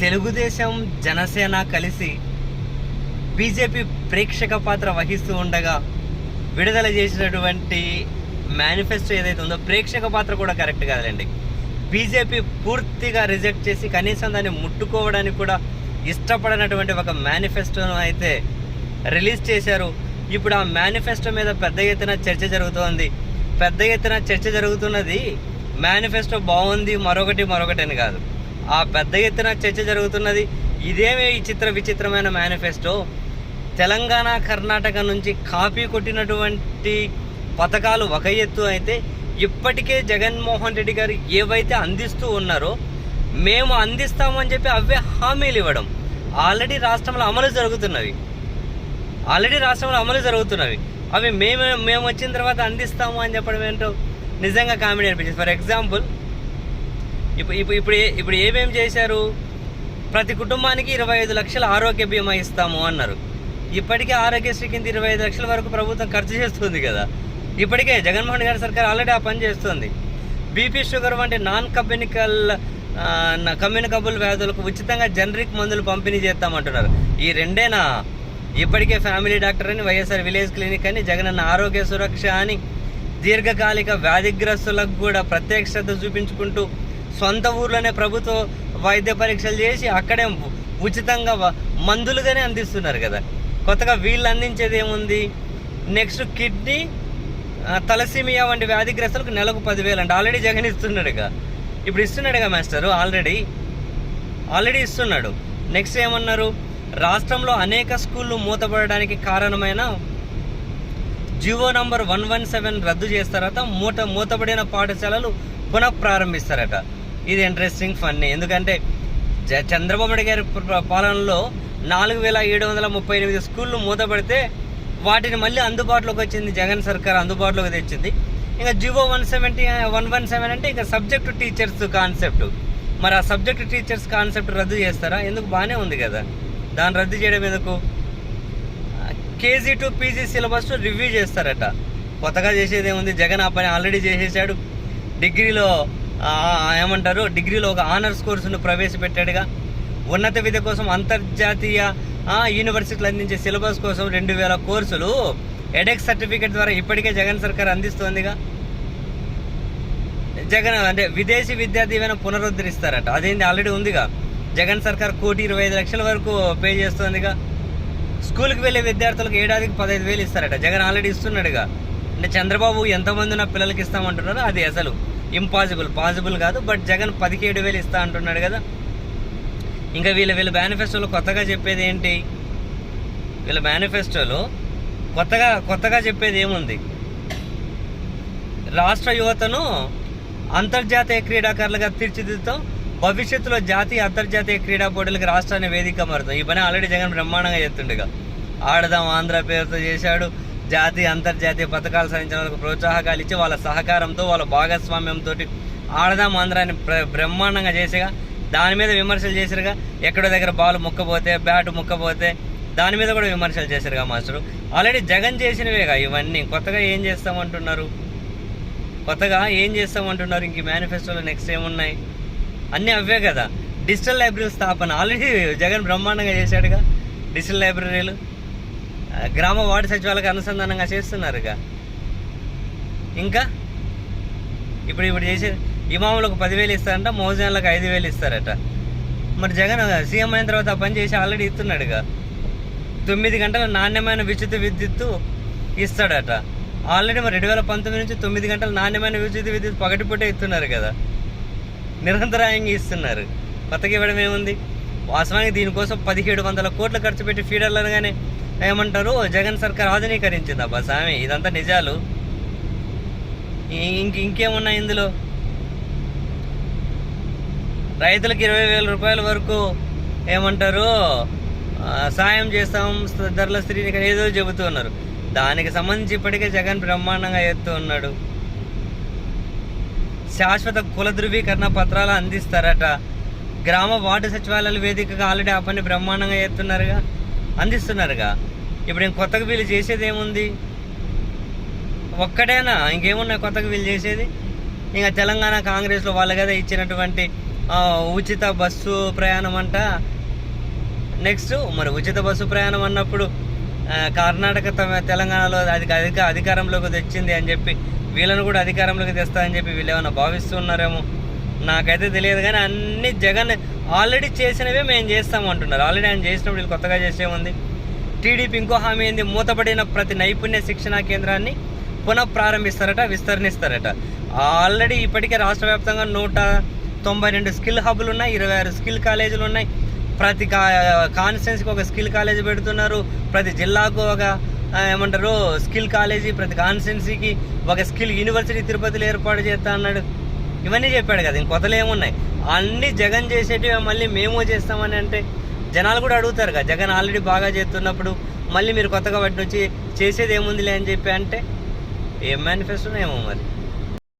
తెలుగుదేశం జనసేన కలిసి బీజేపీ ప్రేక్షక పాత్ర వహిస్తూ ఉండగా విడుదల చేసినటువంటి మేనిఫెస్టో ఏదైతే ఉందో ప్రేక్షక పాత్ర కూడా కరెక్ట్ కాదండి బీజేపీ పూర్తిగా రిజెక్ట్ చేసి కనీసం దాన్ని ముట్టుకోవడానికి కూడా ఇష్టపడనటువంటి ఒక మేనిఫెస్టోను అయితే రిలీజ్ చేశారు. ఇప్పుడు ఆ మేనిఫెస్టో మీద పెద్ద ఎత్తున చర్చ జరుగుతోంది. పెద్ద ఎత్తున చర్చ జరుగుతున్నది మేనిఫెస్టో బాగుంది మరొకటి మరొకటి అని కాదు. ఆ పెద్ద ఎత్తున చర్చ జరుగుతున్నది. ఇదేమే ఈ చిత్ర విచిత్రమైన మేనిఫెస్టో. తెలంగాణ కర్ణాటక నుంచి కాపీ కొట్టినటువంటి పథకాలు ఒక ఎత్తు అయితే ఇప్పటికే జగన్మోహన్ రెడ్డి గారు ఏవైతే అందిస్తూ ఉన్నారో మేము అందిస్తామని చెప్పి అవే హామీలు ఇవ్వడం. ఆల్రెడీ రాష్ట్రంలో అమలు జరుగుతున్నవి. ఆల్రెడీ రాష్ట్రంలో అమలు జరుగుతున్నవి. అవి మేము మేము వచ్చిన తర్వాత అందిస్తాము అని చెప్పడం ఏంటో నిజంగా కామెడీ అనిపించింది. ఫర్ ఎగ్జాంపుల్ ఇప్పుడు ఇప్పుడు ఇప్పుడు ఇప్పుడు ఏమేం చేశారు? ప్రతి కుటుంబానికి ఇరవై ఐదు లక్షల ఆరోగ్య బీమా ఇస్తాము అన్నారు. ఇప్పటికే ఆరోగ్యశ్రీ కింద ఇరవై ఐదు లక్షల వరకు ప్రభుత్వం ఖర్చు చేస్తుంది కదా. ఇప్పటికే జగన్మోహన్ గారి సర్కార్ ఆల్రెడీ ఆ పని చేస్తుంది. బీపీ షుగర్ వంటి నాన్ కమ్యూనికల్ కమ్యూనికబుల్ వ్యాధులకు ఉచితంగా జనరిక్ మందులు పంపిణీ చేస్తామంటున్నారు. ఈ రెండేనా? ఇప్పటికే ఫ్యామిలీ డాక్టర్ అని వైఎస్ఆర్ విలేజ్ క్లినిక్ అని జగనన్న ఆరోగ్య సురక్ష అని దీర్ఘకాలిక వ్యాధిగ్రస్తులకు కూడా ప్రత్యేక శ్రద్ధ చూపించుకుంటూ సొంత ఊర్లోనే ప్రభుత్వ వైద్య పరీక్షలు చేసి అక్కడే ఉచితంగా మందులుగానే అందిస్తున్నారు కదా. కొత్తగా వీళ్ళు అందించేది ఏముంది? నెక్స్ట్ కిడ్నీ ఆ, తలసీమియా వంటి వ్యాధిగ్రస్తులకు నెలకు పదివేలు అంటే. ఆల్రెడీ జగన్ ఇస్తున్నాడుగా ఇప్పుడు ఇస్తున్నాడుగా మాస్టరు ఆల్రెడీ. ఆల్రెడీ ఇస్తున్నాడు. నెక్స్ట్ ఏమన్నారు? రాష్ట్రంలో అనేక స్కూళ్ళు మూతపడడానికి కారణమైన G O number one one seven రద్దు చేస్తారట మూత మూతపడిన పాఠశాలలు పునః ప్రారంభిస్తారట ఇది ఇంట్రెస్టింగ్ ఫన్నీ ఎందుకంటే జ- చంద్రబాబు నాయుడు గారి పాలనలో నాలుగు వేల ఏడు వందల ముప్పై ఎనిమిది స్కూళ్ళు మూతపడితే వాటిని మళ్ళీ అందుబాటులోకి వచ్చింది జగన్ సర్కార్ అందుబాటులోకి తెచ్చింది. ఇంకా G O one seventy one one seven అంటే ఇంకా సబ్జెక్టు టీచర్స్ కాన్సెప్ట్ మరి ఆ సబ్జెక్టు టీచర్స్ కాన్సెప్ట్ రద్దు చేస్తారా? ఎందుకు? బాగానే ఉంది కదా. దాన్ని రద్దు చేయడం ఎందుకు? K G to P G syllabus review చేస్తారట. కొత్తగా చేసేది ఏముంది? జగన్ ఆ పని ఆల్రెడీ చేసేసాడు. డిగ్రీలో ఏమంటారు? డిగ్రీలో ఒక ఆనర్స్ కోర్సును ప్రవేశపెట్టాడుగా. ఉన్నత విద్య కోసం అంతర్జాతీయ యూనివర్సిటీలు అందించే సిలబస్ కోసం రెండు వేల కోర్సులు ఎడెక్స్ సర్టిఫికేట్ ద్వారా ఇప్పటికే జగన్ సర్కార్ అందిస్తోందిగా. జగన్ అంటే విదేశీ విద్యా దీవెన పునరుద్ధరిస్తారట. అదేంది? ఆల్రెడీ ఉందిగా. జగన్ సర్కార్ కోటి ఇరవై ఐదు లక్షల వరకు పే చేస్తోందిగా. స్కూల్కి వెళ్ళే విద్యార్థులకు ఏడాదికి పదహైదు వేలు ఇస్తారట. జగన్ ఆల్రెడీ ఇస్తున్నాడుగా. అంటే చంద్రబాబు ఎంతమంది నా పిల్లలకి ఇస్తామంటున్నారో అది అసలు. ఇంపాసిబుల్ పాసిబుల్ కాదు బట్ జగన్ పదిహేడు వేలు ఇస్తా అంటున్నాడు కదా. ఇంకా వీళ్ళ వీళ్ళ మేనిఫెస్టోలో కొత్తగా చెప్పేది ఏంటి? వీళ్ళ మేనిఫెస్టోలో కొత్తగా కొత్తగా చెప్పేది ఏముంది? రాష్ట్ర యువతను అంతర్జాతీయ క్రీడాకారులుగా తీర్చిదిద్దుతాం. భవిష్యత్తులో జాతీయ అంతర్జాతీయ క్రీడా పోటీలకు రాష్ట్రాన్ని వేదిక మారుతాం. ఈ పని ఆల్రెడీ జగన్ బ్రహ్మాండంగా చెప్తుండగా ఆడదాం ఆంధ్ర పేరుతో చేశాడు. జాతీయ అంతర్జాతీయ పథకాలు సాధించిన వాళ్ళకు ప్రోత్సాహకాలు ఇచ్చి వాళ్ళ సహకారంతో వాళ్ళ భాగస్వామ్యంతో ఆడదాం ఆంధ్రాన్ని ప్ర- బ్రహ్మాండంగా చేసేగా దాని మీద విమర్శలు చేశారుగా ఎక్కడో దగ్గర బాల్ ముక్కపోతే బ్యాట్ ముక్కపోతే దాని మీద కూడా విమర్శలు చేశారుగా మాస్టరు. ఆల్రెడీ జగన్ చేసినవేగా ఇవన్నీ. కొత్తగా ఏం చేస్తామంటున్నారు? కొత్తగా ఏం చేస్తామంటున్నారు? ఇంక మేనిఫెస్టోలో నెక్స్ట్ ఏమున్నాయి? అన్నీ అవే కదా. డిజిటల్ లైబ్రరీ స్థాపన. ఆల్రెడీ జగన్ బ్రహ్మాండంగా చేశాడుగా. డిజిటల్ లైబ్రరీలు. గ్రామ వార్డు సచివాలకు అనుసంధానంగా చేస్తున్నారుగా. ఇంకా? ఇప్పుడు ఇప్పుడు చేసే ఇమాములకు పదివేలు ఇస్తారంట మోజాన్లకు ఐదు వేలు ఇస్తారట. మరి జగన్ సీఎం అయిన తర్వాత ఆ పని చేసి ఆల్రెడీ ఇస్తున్నాడుగా. తొమ్మిది గంటల నాణ్యమైన విద్యుత్ విద్యుత్తు ఇస్తాడట. ఆల్రెడీ మరి రెండు వేల పంతొమ్మిది నుంచి తొమ్మిది గంటల నాణ్యమైన విద్యుత్ విద్యుత్ పగటిపూటే ఇస్తున్నారు కదా. నిరంతరాయంగా ఇస్తున్నారు. కొత్తగా ఇవ్వడం ఏముంది? వాస్తవానికి దీనికోసం పదిహేడు వందల కోట్లు ఖర్చు పెట్టి ఫీడర్లు అనగానే ఏమంటారు? జగన్ సర్కార్ ఆధునీకరించింది అబ్బా ఇదంతా నిజాలు. ఇంక ఇంకేమున్నాయి ఇందులో? రైతులకు ఇరవై వేల రూపాయల వరకు ఏమంటారు? సాయం చేస్తాం ధరల స్త్రీని ఏదో చెబుతూ ఉన్నారు. దానికి సంబంధించి ఇప్పటికే జగన్ బ్రహ్మాండంగా ఎత్తూ ఉన్నాడు. శాశ్వత కుల ధృవీకరణ పత్రాలు అందిస్తారట. గ్రామ వార్డు సచివాలయాల వేదికగా ఆల్రెడీ ఆ పని బ్రహ్మాండంగా ఎత్తున్నారుగా. అందిస్తున్నారుగా. ఇప్పుడు ఇంక కొత్తగా వీళ్ళు చేసేది ఏముంది? ఒక్కడేనా ఇంకేమున్నాయి కొత్తగా వీళ్ళు చేసేది? ఇంకా తెలంగాణ కాంగ్రెస్లో వాళ్ళు కదా ఇచ్చినటువంటి ఉచిత బస్సు ప్రయాణం అంట. నెక్స్ట్ మరి ఉచిత బస్సు ప్రయాణం అన్నప్పుడు కర్ణాటక తెలంగాణలో అది అధిక అధికారంలోకి తెచ్చింది అని చెప్పి వీళ్ళను కూడా అధికారంలోకి తెస్తారని చెప్పి వీళ్ళు ఏమైనా భావిస్తున్నారేమో నాకైతే తెలియదు కానీ అన్ని జగన్ ఆల్రెడీ చేసినవే మేము చేస్తాము అంటున్నారు. ఆల్రెడీ ఆయన చేసినప్పుడు వీళ్ళు కొత్తగా చేసేముంది. టీడీపీ ఇంకో హామీ ఏంది? మూతపడిన ప్రతి నైపుణ్య శిక్షణా కేంద్రాన్ని పునః ప్రారంభిస్తారట విస్తరణిస్తారట. ఆల్రెడీ ఇప్పటికే రాష్ట్ర వ్యాప్తంగా నూట తొంభై రెండు స్కిల్ హబ్లు ఉన్నాయి ఇరవై ఆరు స్కిల్ కాలేజీలు ఉన్నాయి. ప్రతి కా కాన్స్టిట్యున్సీకి ఒక స్కిల్ కాలేజీ పెడుతున్నారు. ప్రతి జిల్లాకు ఒక ఏమంటారు స్కిల్ కాలేజీ ప్రతి కాన్స్టిట్యున్సీకి ఒక స్కిల్ యూనివర్సిటీ తిరుపతిలో ఏర్పాటు చేస్తా అన్నాడు. ఇవన్నీ చెప్పాడు కదా ఇంక కొత్తలు ఏమున్నాయి? అన్నీ జగన్ చేసేటివి మళ్ళీ మేము చేస్తామని అంటే జనాలు కూడా అడుగుతారు కదా జగన్ ఆల్రెడీ బాగా చేస్తున్నప్పుడు మళ్ళీ మీరు కొత్తగా వాటి నుంచి చేసేది ఏముందిలే అని చెప్పి అంటే ఏం మేనిఫెస్టోనో ఏమో మరి?